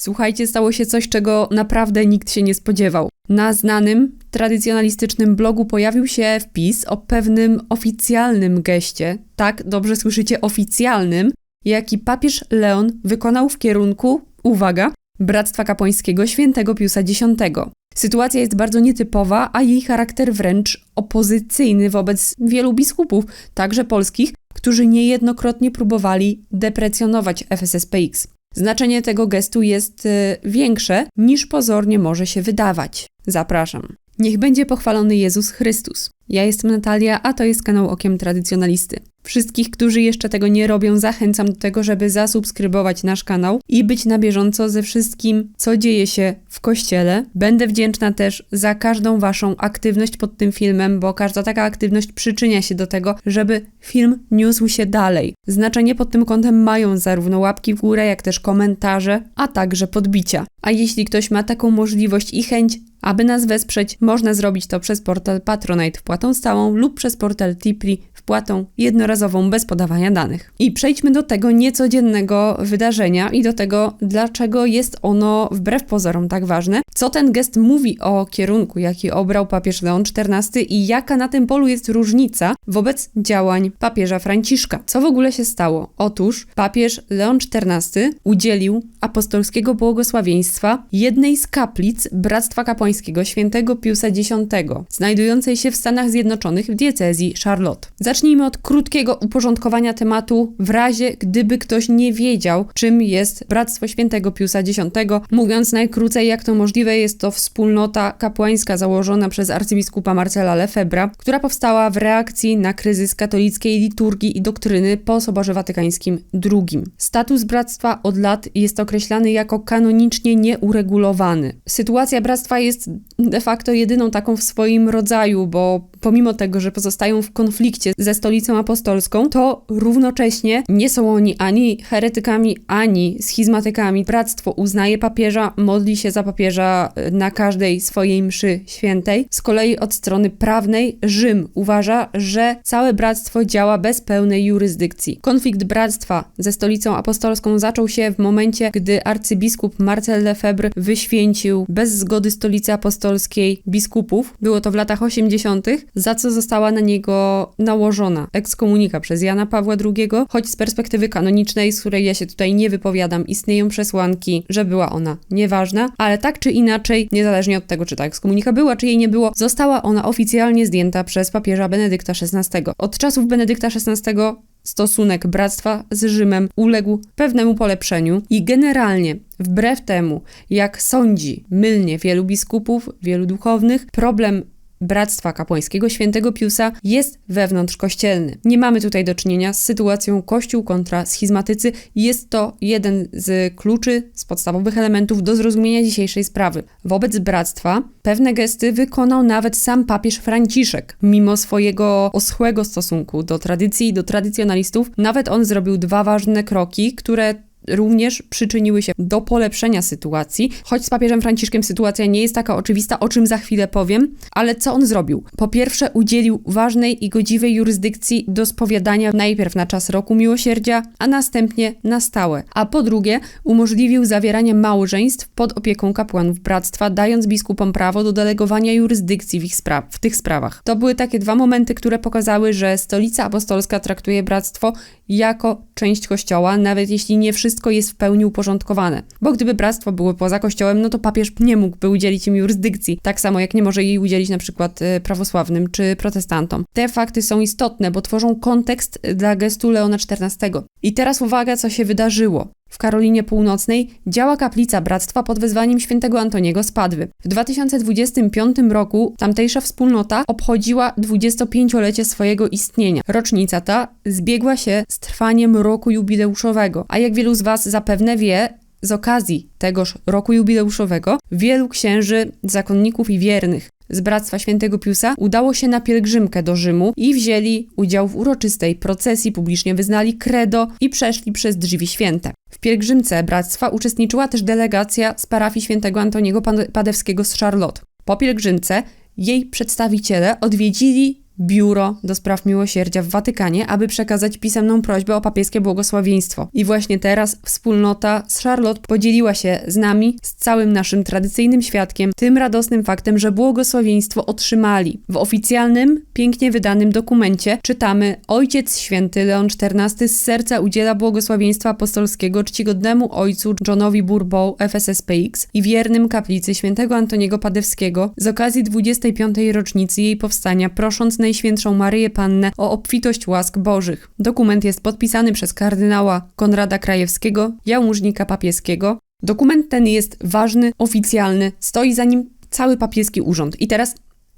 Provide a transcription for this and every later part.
Słuchajcie, stało się coś, czego naprawdę nikt się nie spodziewał. Na znanym, tradycjonalistycznym blogu pojawił się wpis o pewnym oficjalnym geście, tak dobrze słyszycie, oficjalnym, jaki papież Leon wykonał w kierunku, uwaga, Bractwa Kapłańskiego Świętego Piusa X. Sytuacja jest bardzo nietypowa, a jej charakter wręcz opozycyjny wobec wielu biskupów, także polskich, którzy niejednokrotnie próbowali deprecjonować FSSPX. Znaczenie tego gestu jest y, większe niż pozornie może się wydawać. Zapraszam. Niech będzie pochwalony Jezus Chrystus. Ja jestem Natalia, a to jest kanał Okiem Tradycjonalisty. Wszystkich, którzy jeszcze tego nie robią, zachęcam do tego, żeby zasubskrybować nasz kanał i być na bieżąco ze wszystkim, co dzieje się w kościele. Będę wdzięczna też za każdą Waszą aktywność pod tym filmem, bo każda taka aktywność przyczynia się do tego, żeby film niósł się dalej. Znaczenie pod tym kątem mają zarówno łapki w górę, jak też komentarze, a także podbicia. A jeśli ktoś ma taką możliwość i chęć, aby nas wesprzeć, można zrobić to przez portal Patronite wpłatą stałą lub przez portal Tipli wpłatą jednorazową bez podawania danych. I przejdźmy do tego niecodziennego wydarzenia i do tego, dlaczego jest ono wbrew pozorom tak ważne, co ten gest mówi o kierunku, jaki obrał papież Leon XIV i jaka na tym polu jest różnica wobec działań papieża Franciszka. Co w ogóle się stało? Otóż papież Leon XIV udzielił apostolskiego błogosławieństwa jednej z kaplic Bractwa Kapłańskiego świętego Piusa X, znajdującej się w Stanach Zjednoczonych w diecezji Charlotte. Zacznijmy od krótkiego uporządkowania tematu w razie, gdyby ktoś nie wiedział, czym jest Bractwo Świętego Piusa X. Mówiąc najkrócej, jak to możliwe, jest to wspólnota kapłańska założona przez arcybiskupa Marcela Lefebvra, która powstała w reakcji na kryzys katolickiej liturgii i doktryny po Soborze Watykańskim II. Status bractwa od lat jest określany jako kanonicznie nieuregulowany. Sytuacja bractwa jest de facto jedyną taką w swoim rodzaju, bo pomimo tego, że pozostają w konflikcie ze stolicą apostolską, to równocześnie nie są oni ani heretykami, ani schizmatykami. Bractwo uznaje papieża, modli się za papieża e, na każdej swojej mszy świętej. Z kolei od strony prawnej Rzym uważa, że całe bractwo działa bez pełnej jurysdykcji. Konflikt bractwa ze stolicą apostolską zaczął się w momencie, gdy arcybiskup Marcel Lefebvre wyświęcił bez zgody stolicy apostolskiej biskupów. Było to w latach 80., za co została na niego nałożona ekskomunika przez Jana Pawła II, choć z perspektywy kanonicznej, z której ja się tutaj nie wypowiadam, istnieją przesłanki, że była ona nieważna, ale tak czy inaczej, niezależnie od tego, czy ta ekskomunika była, czy jej nie było, została ona oficjalnie zdjęta przez papieża Benedykta XVI. Od czasów Benedykta XVI stosunek bractwa z Rzymem uległ pewnemu polepszeniu i generalnie, wbrew temu, jak sądzi mylnie wielu biskupów, wielu duchownych, problem Bractwa Kapłańskiego Świętego Piusa jest wewnątrzkościelny. Nie mamy tutaj do czynienia z sytuacją Kościół kontra schizmatycy. Jest to jeden z kluczy, z podstawowych elementów do zrozumienia dzisiejszej sprawy. Wobec bractwa pewne gesty wykonał nawet sam papież Franciszek. Mimo swojego oschłego stosunku do tradycji i do tradycjonalistów, nawet on zrobił dwa ważne kroki, które również przyczyniły się do polepszenia sytuacji, choć z papieżem Franciszkiem sytuacja nie jest taka oczywista, o czym za chwilę powiem, ale co on zrobił? Po pierwsze, udzielił ważnej i godziwej jurysdykcji do spowiadania najpierw na czas roku miłosierdzia, a następnie na stałe, a po drugie, umożliwił zawieranie małżeństw pod opieką kapłanów bractwa, dając biskupom prawo do delegowania jurysdykcji w, ich spra- w tych sprawach. To były takie dwa momenty, które pokazały, że stolica apostolska traktuje bractwo jako część kościoła, nawet jeśli nie wszystko jest w pełni uporządkowane. Bo gdyby bractwo było poza kościołem, no to papież nie mógłby udzielić im jurysdykcji, tak samo jak nie może jej udzielić na przykład e, prawosławnym czy protestantom. Te fakty są istotne, bo tworzą kontekst dla gestu Leona XIV. I teraz uwaga, co się wydarzyło. W Karolinie Północnej działa kaplica bractwa pod wezwaniem świętego Antoniego z Padwy. W 2025 roku tamtejsza wspólnota obchodziła 25-lecie swojego istnienia. Rocznica ta zbiegła się z trwaniem roku jubileuszowego, a jak wielu z Was zapewne wie, z okazji tegoż roku jubileuszowego wielu księży, zakonników i wiernych z Bractwa Świętego Piusa udało się na pielgrzymkę do Rzymu i wzięli udział w uroczystej procesji, publicznie wyznali credo i przeszli przez drzwi święte. W pielgrzymce bractwa uczestniczyła też delegacja z parafii świętego Antoniego Padewskiego z Charlotte. Po pielgrzymce jej przedstawiciele odwiedzili biuro do spraw miłosierdzia w Watykanie, aby przekazać pisemną prośbę o papieskie błogosławieństwo. I właśnie teraz wspólnota z Charlotte podzieliła się z nami, z całym naszym tradycyjnym świadkiem, tym radosnym faktem, że błogosławieństwo otrzymali. W oficjalnym, pięknie wydanym dokumencie czytamy: Ojciec Święty Leon XIV z serca udziela błogosławieństwa apostolskiego czcigodnemu ojcu Johnowi Bourbeau FSSPX i wiernym kaplicy świętego Antoniego Padewskiego z okazji 25. rocznicy jej powstania, prosząc Najświętszą Maryję Pannę o obfitość łask bożych. Dokument jest podpisany przez kardynała Konrada Krajewskiego, jałmużnika papieskiego. Dokument ten jest ważny, oficjalny, stoi za nim cały papieski urząd. I teraz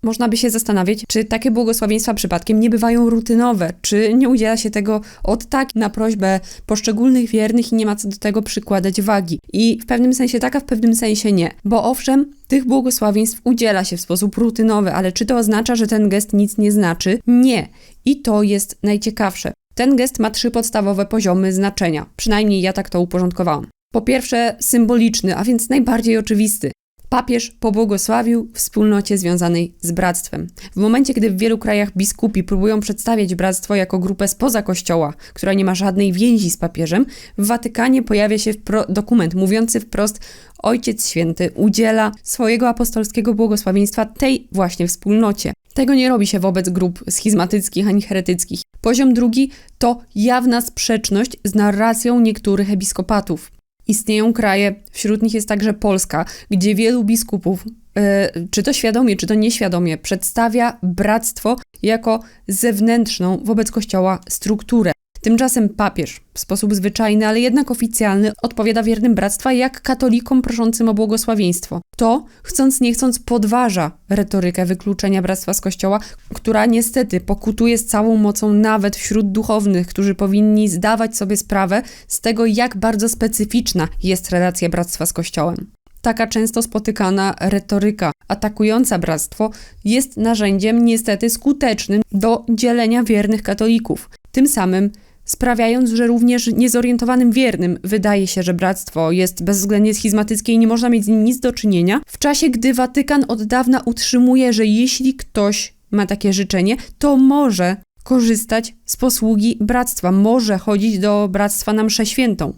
można by się zastanawiać, czy takie błogosławieństwa przypadkiem nie bywają rutynowe, czy nie udziela się tego od tak na prośbę poszczególnych wiernych i nie ma co do tego przykładać wagi. I w pewnym sensie tak, a w pewnym sensie nie. Bo owszem, tych błogosławieństw udziela się w sposób rutynowy, ale czy to oznacza, że ten gest nic nie znaczy? Nie. I to jest najciekawsze. Ten gest ma trzy podstawowe poziomy znaczenia. Przynajmniej ja tak to uporządkowałam. Po pierwsze, symboliczny, a więc najbardziej oczywisty papież pobłogosławił wspólnocie związanej z bractwem. W momencie, gdy w wielu krajach biskupi próbują przedstawiać bractwo jako grupę spoza kościoła, która nie ma żadnej więzi z papieżem, w Watykanie pojawia się dokument mówiący wprost: Ojciec Święty udziela swojego apostolskiego błogosławieństwa tej właśnie wspólnocie. Tego nie robi się wobec grup schizmatyckich ani heretyckich. Poziom drugi to jawna sprzeczność z narracją niektórych episkopatów. Istnieją kraje, wśród nich jest także Polska, gdzie wielu biskupów, e, czy to świadomie, czy to nieświadomie, przedstawia bractwo jako zewnętrzną wobec Kościoła strukturę. Tymczasem papież, w sposób zwyczajny, ale jednak oficjalny, odpowiada wiernym bractwa jak katolikom proszącym o błogosławieństwo. To, chcąc nie chcąc, podważa retorykę wykluczenia bractwa z kościoła, która niestety pokutuje z całą mocą nawet wśród duchownych, którzy powinni zdawać sobie sprawę z tego, jak bardzo specyficzna jest relacja bractwa z kościołem. Taka często spotykana retoryka atakująca bractwo jest narzędziem niestety skutecznym do dzielenia wiernych katolików. Tym samym sprawiając, że również niezorientowanym wiernym wydaje się, że bractwo jest bezwzględnie schizmatyckie i nie można mieć z nim nic do czynienia, w czasie gdy Watykan od dawna utrzymuje, że jeśli ktoś ma takie życzenie, to może korzystać z posługi bractwa, może chodzić do bractwa na mszę świętą.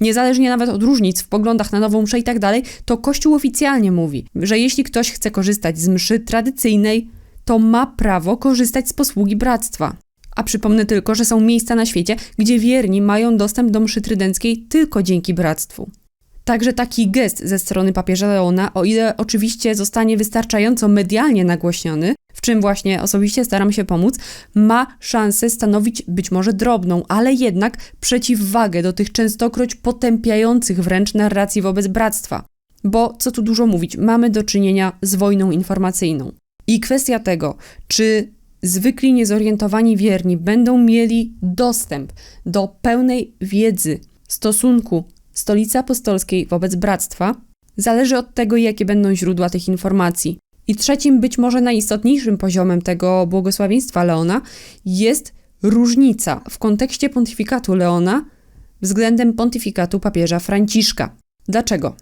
Niezależnie nawet od różnic w poglądach na nową mszę i tak dalej, to Kościół oficjalnie mówi, że jeśli ktoś chce korzystać z mszy tradycyjnej, to ma prawo korzystać z posługi bractwa. A przypomnę tylko, że są miejsca na świecie, gdzie wierni mają dostęp do mszy trydenckiej tylko dzięki bractwu. Także taki gest ze strony papieża Leona, o ile oczywiście zostanie wystarczająco medialnie nagłośniony, w czym właśnie osobiście staram się pomóc, ma szansę stanowić być może drobną, ale jednak przeciwwagę do tych częstokroć potępiających wręcz narracji wobec bractwa. Bo co tu dużo mówić, mamy do czynienia z wojną informacyjną. I kwestia tego, czy zwykli niezorientowani wierni będą mieli dostęp do pełnej wiedzy stosunku Stolicy Apostolskiej wobec Bractwa, zależy od tego, jakie będą źródła tych informacji. I trzecim, być może najistotniejszym poziomem tego błogosławieństwa Leona jest różnica w kontekście pontyfikatu Leona względem pontyfikatu papieża Franciszka. Dlaczego?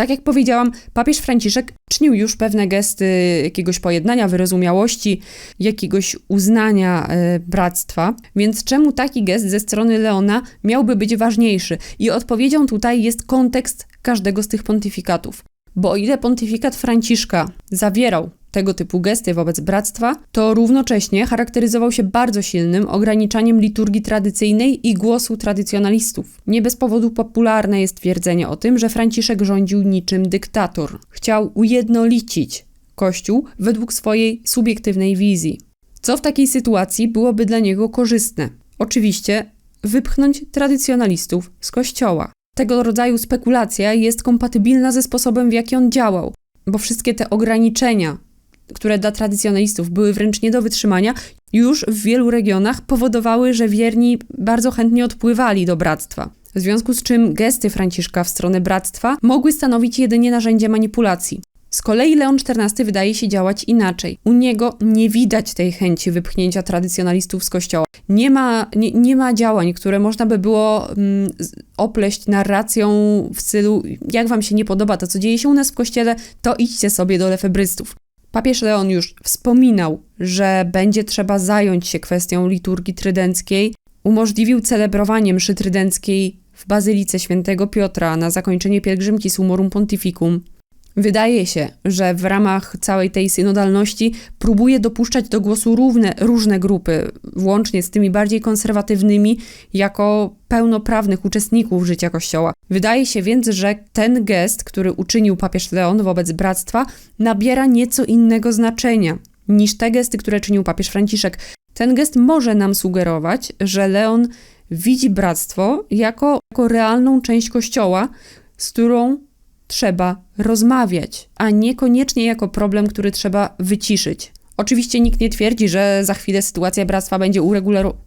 Tak jak powiedziałam, papież Franciszek czynił już pewne gesty jakiegoś pojednania, wyrozumiałości, jakiegoś uznania e, bractwa, więc czemu taki gest ze strony Leona miałby być ważniejszy? I odpowiedzią tutaj jest kontekst każdego z tych pontyfikatów. Bo o ile pontyfikat Franciszka zawierał tego typu gesty wobec bractwa, to równocześnie charakteryzował się bardzo silnym ograniczaniem liturgii tradycyjnej i głosu tradycjonalistów. Nie bez powodu popularne jest twierdzenie o tym, że Franciszek rządził niczym dyktator. Chciał ujednolicić Kościół według swojej subiektywnej wizji. Co w takiej sytuacji byłoby dla niego korzystne? Oczywiście wypchnąć tradycjonalistów z Kościoła. Tego rodzaju spekulacja jest kompatybilna ze sposobem, w jaki on działał, bo wszystkie te ograniczenia które dla tradycjonalistów były wręcz nie do wytrzymania, już w wielu regionach powodowały, że wierni bardzo chętnie odpływali do bractwa. W związku z czym gesty Franciszka w stronę bractwa mogły stanowić jedynie narzędzie manipulacji. Z kolei Leon XIV wydaje się działać inaczej. U niego nie widać tej chęci wypchnięcia tradycjonalistów z kościoła. Nie ma, nie, nie ma działań, które można by było mm, opleść narracją w stylu jak wam się nie podoba to, co dzieje się u nas w kościele, to idźcie sobie do lefebrystów. Papież Leon już wspominał, że będzie trzeba zająć się kwestią liturgii trydenckiej. Umożliwił celebrowanie mszy trydenckiej w Bazylice Świętego Piotra na zakończenie pielgrzymki Sumorum Pontificum. Wydaje się, że w ramach całej tej synodalności próbuje dopuszczać do głosu równe, różne grupy, włącznie z tymi bardziej konserwatywnymi, jako pełnoprawnych uczestników życia Kościoła. Wydaje się więc, że ten gest, który uczynił papież Leon wobec bractwa, nabiera nieco innego znaczenia niż te gesty, które czynił papież Franciszek. Ten gest może nam sugerować, że Leon widzi bractwo jako, jako realną część Kościoła, z którą trzeba rozmawiać, a niekoniecznie jako problem, który trzeba wyciszyć. Oczywiście nikt nie twierdzi, że za chwilę sytuacja bractwa będzie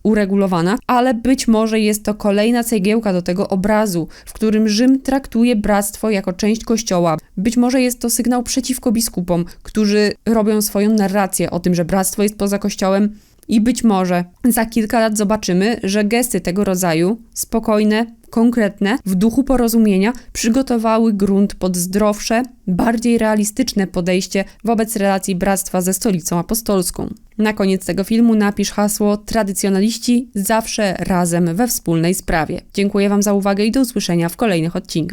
uregulowana, ale być może jest to kolejna cegiełka do tego obrazu, w którym Rzym traktuje bractwo jako część kościoła. Być może jest to sygnał przeciwko biskupom, którzy robią swoją narrację o tym, że bractwo jest poza kościołem. I być może za kilka lat zobaczymy, że gesty tego rodzaju, spokojne, konkretne, w duchu porozumienia, przygotowały grunt pod zdrowsze, bardziej realistyczne podejście wobec relacji bractwa ze stolicą apostolską. Na koniec tego filmu napisz hasło Tradycjonaliści zawsze razem we wspólnej sprawie. Dziękuję Wam za uwagę i do usłyszenia w kolejnych odcinkach.